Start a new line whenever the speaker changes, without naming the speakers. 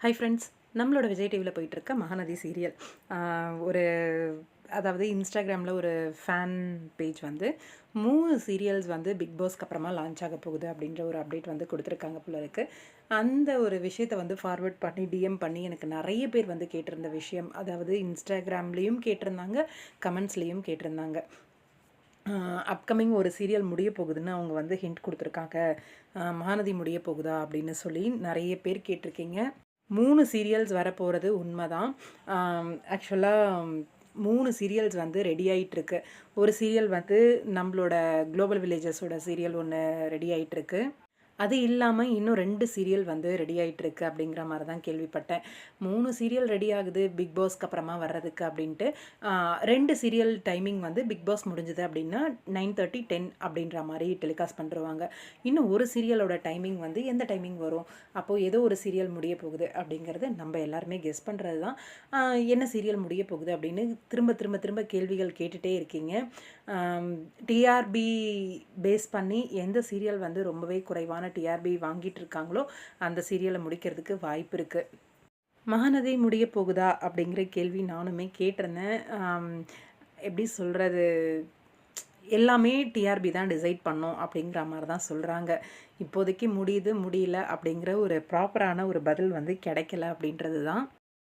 Hi friends நம்மளோட விஜய் டிவியில் போயிட்டுருக்க மகாநதி சீரியல் ஒரு அதாவது இன்ஸ்டாகிராமில் ஒரு ஃபேன் பேஜ் வந்து மூணு சீரியல்ஸ் வந்து பிக் பாஸ்க்கு அப்புறமா லான்ச் ஆக போகுது அப்படின்ற ஒரு அப்டேட் வந்து கொடுத்துருக்காங்க போல இருக்குது அந்த ஒரு விஷயத்தை வந்து ஃபார்வர்ட் பண்ணி டிஎம் பண்ணி எனக்கு நிறைய பேர் வந்து கேட்டிருந்த விஷயம் அதாவது இன்ஸ்டாகிராம்லேயும் கேட்டிருந்தாங்க கமெண்ட்ஸ்லேயும் கேட்டிருந்தாங்க. அப்கமிங் ஒரு சீரியல் முடிய போகுதுன்னு அவங்க வந்து ஹிண்ட் கொடுத்துருக்காங்க. மகாநதி முடிய போகுதா அப்படின்னு சொல்லி நிறைய பேர் கேட்டிருக்கீங்க. மூணு சீரியல்ஸ் வரப்போகிறது உண்மைதான். ஆக்சுவலாக மூணு சீரியல்ஸ் வந்து ரெடி ஆகிட்டுருக்கு ஒரு சீரியல் வந்து நம்மளோட குளோபல் வில்லேஜஸோட சீரியல் ஒன்று ரெடி ஆகிட்டுருக்கு அது இல்லாமல் இன்னும் ரெண்டு சீரியல் வந்து ரெடி ஆகிட்டுருக்கு அப்படிங்கிற மாதிரி தான் கேள்விப்பட்டேன். மூணு சீரியல் ரெடி ஆகுது பிக் பாஸ்க்கு அப்புறமா வர்றதுக்கு அப்படின்ட்டு. ரெண்டு சீரியல் டைமிங் வந்து பிக் பாஸ் முடிஞ்சுது அப்படின்னா நைன் தேர்ட்டி டென் அப்படின்ற மாதிரி டெலிகாஸ்ட் பண்ணுருவாங்க. இன்னும் ஒரு சீரியலோட டைமிங் வந்து எந்த டைமிங் வரும்? அப்போது ஏதோ ஒரு சீரியல் முடிய போகுது அப்படிங்கிறது நம்ம எல்லாருமே கெஸ் பண்ணுறது தான் என்ன சீரியல் முடிய போகுது அப்படின்னு திரும்ப திரும்ப திரும்ப கேள்விகள் கேட்டுகிட்டே இருக்கீங்க. டிஆர்பி பேஸ் பண்ணி எந்த சீரியல் வந்து ரொம்பவே குறைவான டிஆர்பி வாங்கிட்டு இருக்காங்களோ அந்த சீரியலை முடிக்கிறதுக்கு வாய்ப்பு இருக்குது மகாநதி முடிய போகுதா அப்படிங்கிற கேள்வி நானுமே கேட்டிருந்தேன். எப்படி சொல்கிறது எல்லாமே டிஆர்பி தான் டிசைட் பண்ணோம் அப்படிங்கிற மாதிரி தான் சொல்கிறாங்க இப்போதைக்கு முடியுது முடியல அப்படிங்கிற ஒரு ப்ராப்பரான ஒரு பதில் வந்து கிடைக்கல அப்படின்றது தான்.